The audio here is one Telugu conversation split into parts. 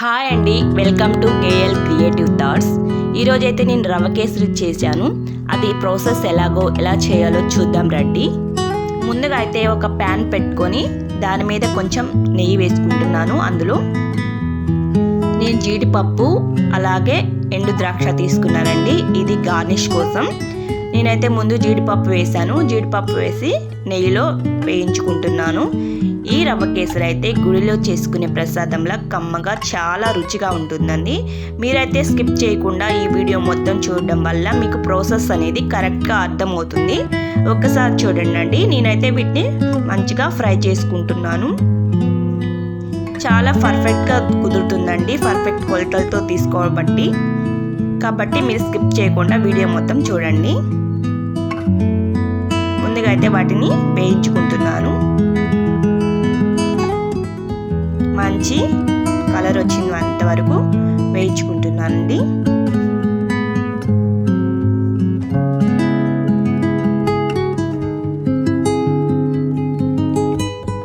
హాయ్ అండి welcome to K L creative thoughts ఈరోజైతే నేను రవ కేసరి చేశాను. అది ప్రాసెస్ ఎలాగో ఎలా చేయాలో చూద్దాం రండి. ముందుగా అయితే ఒక ప్యాన్ పెట్టుకొని దాని మీద కొంచెం నెయ్యి వేసుకుంటున్నాను అందులో. నేను జీడిపప్పు అలాగే ఎండు ద్రాక్ష తీసుకున్నానండి ఇది గార్నిష్ కోసం. నేనైతే ముందు జీడిపప్పు వేశాను. జీడిపప్పు వేసి నెయ్యిలో వేయించుకుంటున్నాను. ఈ రవ్వ కేసరి అయితే గుడిలో చేసుకునే ప్రసాదంలా కమ్మగా చాలా రుచిగా ఉంటుందండి. మీరైతే స్కిప్ చేయకుండా ఈ వీడియో మొత్తం చూడడం వల్ల మీకు ప్రాసెస్ అనేది కరెక్ట్గా అర్థమవుతుంది. ఒక్కసారి చూడండి నేనైతే వీటిని మంచిగా ఫ్రై చేసుకుంటున్నాను. చాలా పర్ఫెక్ట్గా కుదురుతుందండి. పర్ఫెక్ట్ కొలతలతో తీసుకోబట్టి. కాబట్టి మీరు స్కిప్ చేయకుండా వీడియో మొత్తం చూడండి. ముందుగా అయితే వాటిని వేయించుకుంటున్నాను. మంచి కలర్ వచ్చింది అంతవరకు వేయించుకుంటున్నానండి.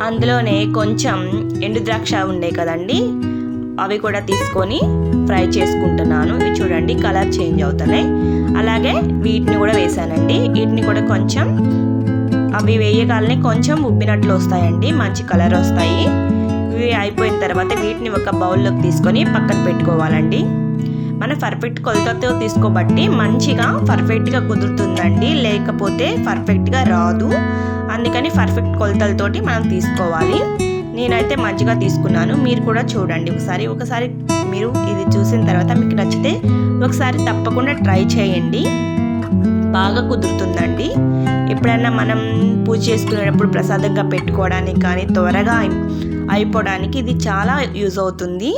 అందులోనే కొంచెం ఎండు ద్రాక్ష ఉండే కదండి అవి కూడా తీసుకొని ఫ్రై చేసుకుంటున్నాను. ఇవి చూడండి కలర్ చేంజ్ అవుతున్నాయి. అలాగే వీటిని కూడా వేసానండి. వీటిని కూడా కొంచెం అవి వేయగానే కొంచెం ఉబ్బినట్లు వస్తాయండి మంచి కలర్ వస్తాయి. ఇవి అయిపోయిన తర్వాత వీటిని ఒక బౌల్లోకి తీసుకొని పక్కన పెట్టుకోవాలండి. మనం పర్ఫెక్ట్ కొలతతో తీసుకోబట్టి మంచిగా పర్ఫెక్ట్గా కుదురుతుందండి. లేకపోతే పర్ఫెక్ట్గా రాదు. అందుకని పర్ఫెక్ట్ కొలతలతోటి మనం తీసుకోవాలి. నేనైతే మంచిగా తీసుకున్నాను. మీరు కూడా చూడండి ఒకసారి. ఒకసారి మీరు ఇది చూసిన తర్వాత మీకు నచ్చితే ఒకసారి తప్పకుండా ట్రై చేయండి. బాగా కుదురుతుందండి. ఎప్పుడైనా మనం పూజ చేసుకునేటప్పుడు ప్రసాదంగా పెట్టుకోవడానికి కానీ త్వరగా అయిపోవడానికి ఇది చాలా యూజ్ అవుతుంది.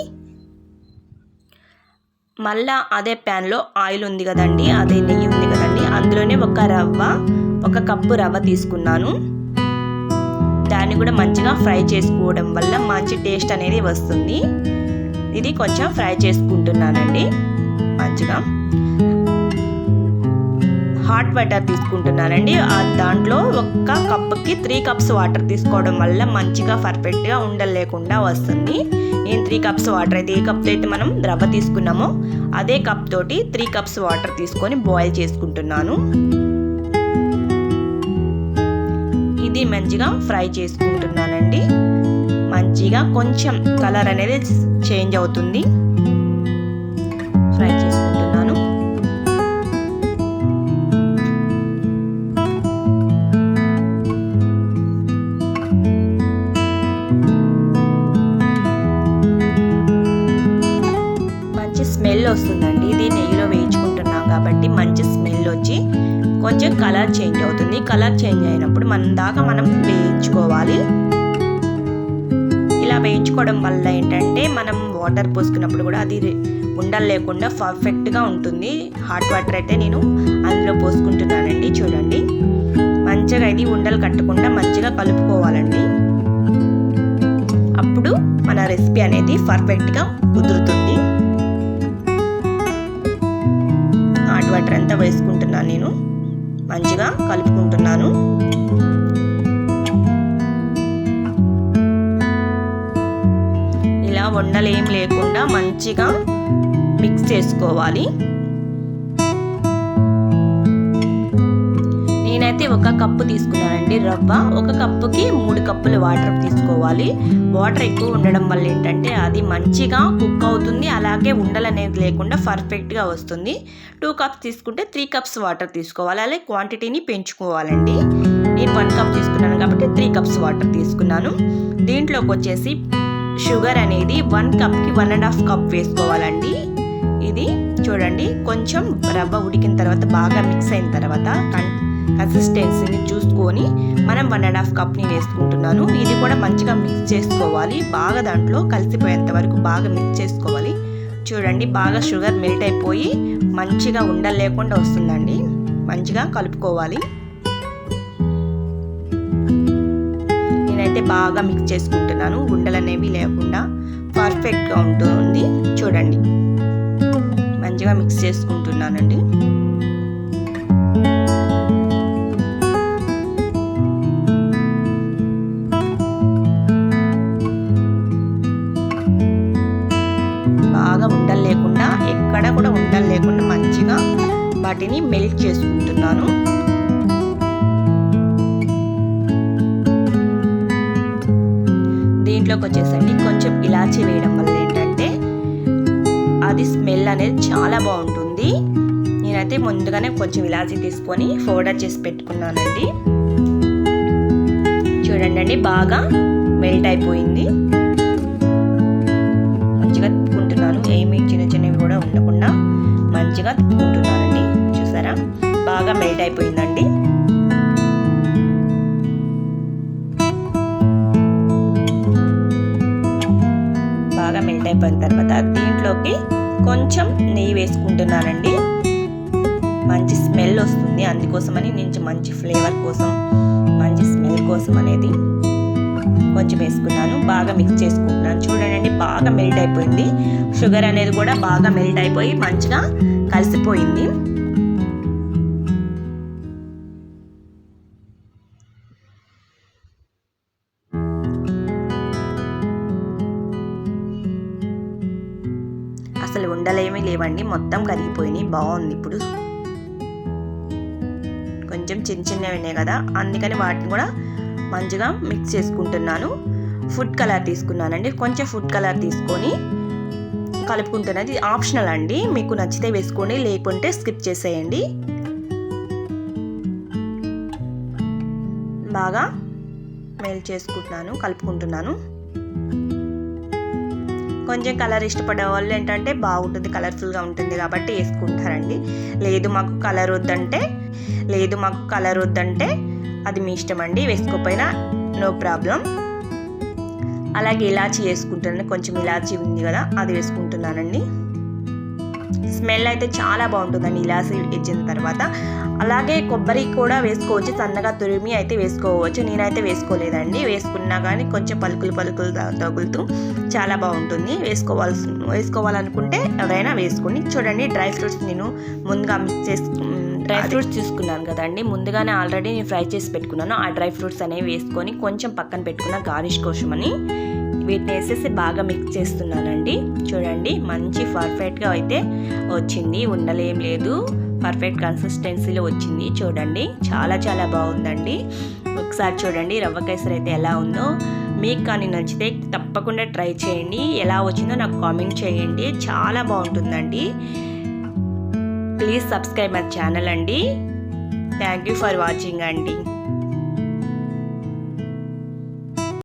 మళ్ళా అదే ప్యాన్లో ఆయిల్ ఉంది కదండి అదే నెయ్యి ఉంది కదండి అందులోనే ఒక రవ్వ ఒక కప్పు రవ్వ తీసుకున్నాను. దాన్ని కూడా మంచిగా ఫ్రై చేసుకోవడం వల్ల మంచి టేస్ట్ అనేది వస్తుంది. ఇది కొంచెం ఫ్రై చేసుకుంటున్నానండి. మంచిగా హాట్ వాటర్ తీసుకుంటున్నానండి. దాంట్లో ఒక కప్కి త్రీ కప్స్ వాటర్ తీసుకోవడం వల్ల మంచిగా పర్ఫెక్ట్గా ఉండలేకుండా వస్తుంది. నేను త్రీ కప్స్ వాటర్ అయితే ఏ కప్తో అయితే మనం రవ్వ తీసుకున్నామో అదే కప్ తోటి త్రీ కప్స్ వాటర్ తీసుకొని బాయిల్ చేసుకుంటున్నాను. ఇది మంచిగా ఫ్రై చేసుకుంటున్నానండి. మంచిగా కొంచెం కలర్ అనేది చేంజ్ అవుతుంది. స్మెల్ వస్తుందండి. ఇది నెయ్యిలో వేయించుకుంటున్నాం కాబట్టి మంచి స్మెల్ వచ్చి కొంచెం కలర్ చేంజ్ అవుతుంది. కలర్ చేంజ్ అయినప్పుడు మనం దాకా మనం వేయించుకోవాలి. ఇలా వేయించుకోవడం వల్ల ఏంటంటే మనం వాటర్ పోసుకున్నప్పుడు కూడా అది ఉండలు లేకుండా పర్ఫెక్ట్గా ఉంటుంది. హాట్ వాటర్ అయితే నేను అందులో పోసుకుంటున్నానండి. చూడండి. మంచిగా ఇది ఉండలు కట్టకుండా మంచిగా కలుపుకోవాలండి. అప్పుడు మన రెసిపీ అనేది పర్ఫెక్ట్గా కుదురుతుంది. అంతా వేసుకుంటున్నాను నేను. మంచిగా కలుపుకుంటున్నాను. ఇలా వండలేం లేకుండా మంచిగా మిక్స్ చేసుకోవాలి. నేనైతే ఒక కప్పు తీసుకున్నానండి రవ్వ. ఒక కప్పుకి మూడు కప్పులు వాటర్ తీసుకోవాలి. వాటర్ ఎక్కువ ఉండడం వల్ల ఏంటంటే అది మంచిగా కుక్ అవుతుంది. అలాగే ఉండలు అనేది లేకుండా పర్ఫెక్ట్గా వస్తుంది. టూ కప్స్ తీసుకుంటే త్రీ కప్స్ వాటర్ తీసుకోవాలి. అలాగే క్వాంటిటీని పెంచుకోవాలండి. నేను వన్ కప్ తీసుకున్నాను కాబట్టి త్రీ కప్స్ వాటర్ తీసుకున్నాను. దీంట్లోకి వచ్చేసి షుగర్ అనేది వన్ కప్కి వన్ అండ్ హాఫ్ కప్ వేసుకోవాలండి. ఇది చూడండి కొంచెం రవ్వ ఉడికిన తర్వాత బాగా మిక్స్ అయిన తర్వాత కన్సిస్టెన్సీని చూసుకొని మనం వన్ అండ్ హాఫ్ కప్ని వేసుకుంటున్నాను. ఇది కూడా మంచిగా మిక్స్ చేసుకోవాలి. బాగా దాంట్లో కలిసిపోయేంత వరకు బాగా మిక్స్ చేసుకోవాలి. చూడండి బాగా షుగర్ మెల్ట్ అయిపోయి మంచిగా ఉండలేకుండా వస్తుందండి. మంచిగా కలుపుకోవాలి. నేనైతే బాగా మిక్స్ చేసుకుంటున్నాను. ఉండలు అనేవి లేకుండా పర్ఫెక్ట్గా ఉంటుంది. చూడండి. మంచిగా మిక్స్ చేసుకుంటున్నానండి. ఎక్కడ కూడా ఉండలు లేకుండా మంచిగా వాటిని మెల్ట్ చేసుకుంటున్నాను. దీంట్లోకి వచ్చేసండి కొంచెం ఇలాచి వేయడం వల్ల ఏంటంటే అది స్మెల్ అనేది చాలా బాగుంటుంది. నేనైతే ముందుగానే కొంచెం ఇలాచి తీసుకొని పౌడర్ చేసి పెట్టుకున్నానండి. చూడండి అండి బాగా మెల్ట్ అయిపోయింది. బాగా మెల్ట్ అయిపోయిన తర్వాత దీంట్లోకి కొంచెం నెయ్యి వేసుకుంటున్నానండి. మంచి స్మెల్ వస్తుంది. అందుకోసమని నేను మంచి ఫ్లేవర్ కోసం మంచి స్మెల్ కోసం అనేది కొంచెం వేసుకున్నాను. బాగా మిక్స్ చేసుకుంటున్నాను. చూడండి బాగా మెల్ట్ అయిపోయింది. షుగర్ అనేది కూడా బాగా మెల్ట్ అయిపోయి మంచిగా కలిసిపోయింది. అసలు ఉండలేమీ లేవండి. మొత్తం కరిగిపోయినాయి. బాగుంది ఇప్పుడు. కొంచెం చిన్న చిన్నవి ఉన్నాయి కదా. అందుకని వాటిని కూడా మంచిగా మిక్స్ చేసుకుంటున్నాను. ఫుడ్ కలర్ తీసుకున్నానండి. కొంచెం ఫుడ్ కలర్ తీసుకొని కలుపుకుంటున్నది ఆప్షనల్ అండి. మీకు నచ్చితే వేసుకోండి. లేకుంటే స్కిప్ చేసేయండి. బాగా మెల్ట్ చేసుకుంటున్నాను. కలుపుకుంటున్నాను. కొంచెం కలర్ ఇష్టపడే వాళ్ళు ఏంటంటే బాగుంటుంది కలర్ఫుల్గా ఉంటుంది కాబట్టి వేసుకుంటారండి. లేదు మాకు కలర్ వద్దంటే లేదు మాకు కలర్ వద్దంటే అది మీ ఇష్టం అండి వేసుకోకపోయినా నో ప్రాబ్లం అలాగే ఇలాచి వేసుకుంటాను కొంచెం ఇలాచి ఉంది కదా అది వేసుకుంటున్నానండి. స్మెల్ అయితే చాలా బాగుంటుందండి ఇలాచి ఇచ్చిన తర్వాత. అలాగే కొబ్బరి కూడా వేసుకోవచ్చు. సన్నగా తురిమి అయితే వేసుకోవచ్చు. నేనైతే వేసుకోలేదండి. వేసుకున్నా కానీ కొంచెం పలుకులు పలుకులు తగులుతూ చాలా బాగుంటుంది. వేసుకోవాల్సి వేసుకోవాలనుకుంటే ఎవరైనా వేసుకోండి చూడండి. డ్రై ఫ్రూట్స్ నేను ముందుగా మిక్స్ చేసి డ్రై ఫ్రూట్స్ తీసుకున్నాను కదండి. ముందుగానే ఆల్రెడీ నేను ఫ్రై చేసి పెట్టుకున్నాను. ఆ డ్రై ఫ్రూట్స్ అనేవి వేసుకొని కొంచెం పక్కన పెట్టుకున్న గార్నిష్ కోసమని వీటిని వేసేసి బాగా మిక్స్ చేస్తున్నానండి. చూడండి. మంచి పర్ఫెక్ట్గా అయితే వచ్చింది. ఉండలేం లేదు. పర్ఫెక్ట్ కన్సిస్టెన్సీలో వచ్చింది. చూడండి. చాలా చాలా బాగుందండి. ఒకసారి చూడండి రవ్వ కేసరి అయితే ఎలా ఉందో. మీకు కానీ నచ్చితే తప్పకుండా ట్రై చేయండి. ఎలా వచ్చిందో నాకు కామెంట్ చేయండి. చాలా బాగుంటుందండి. ప్లీజ్ సబ్స్క్రైబ్ మై ఛానల్ అండి. థ్యాంక్ యూ ఫర్ వాచింగ్ అండి.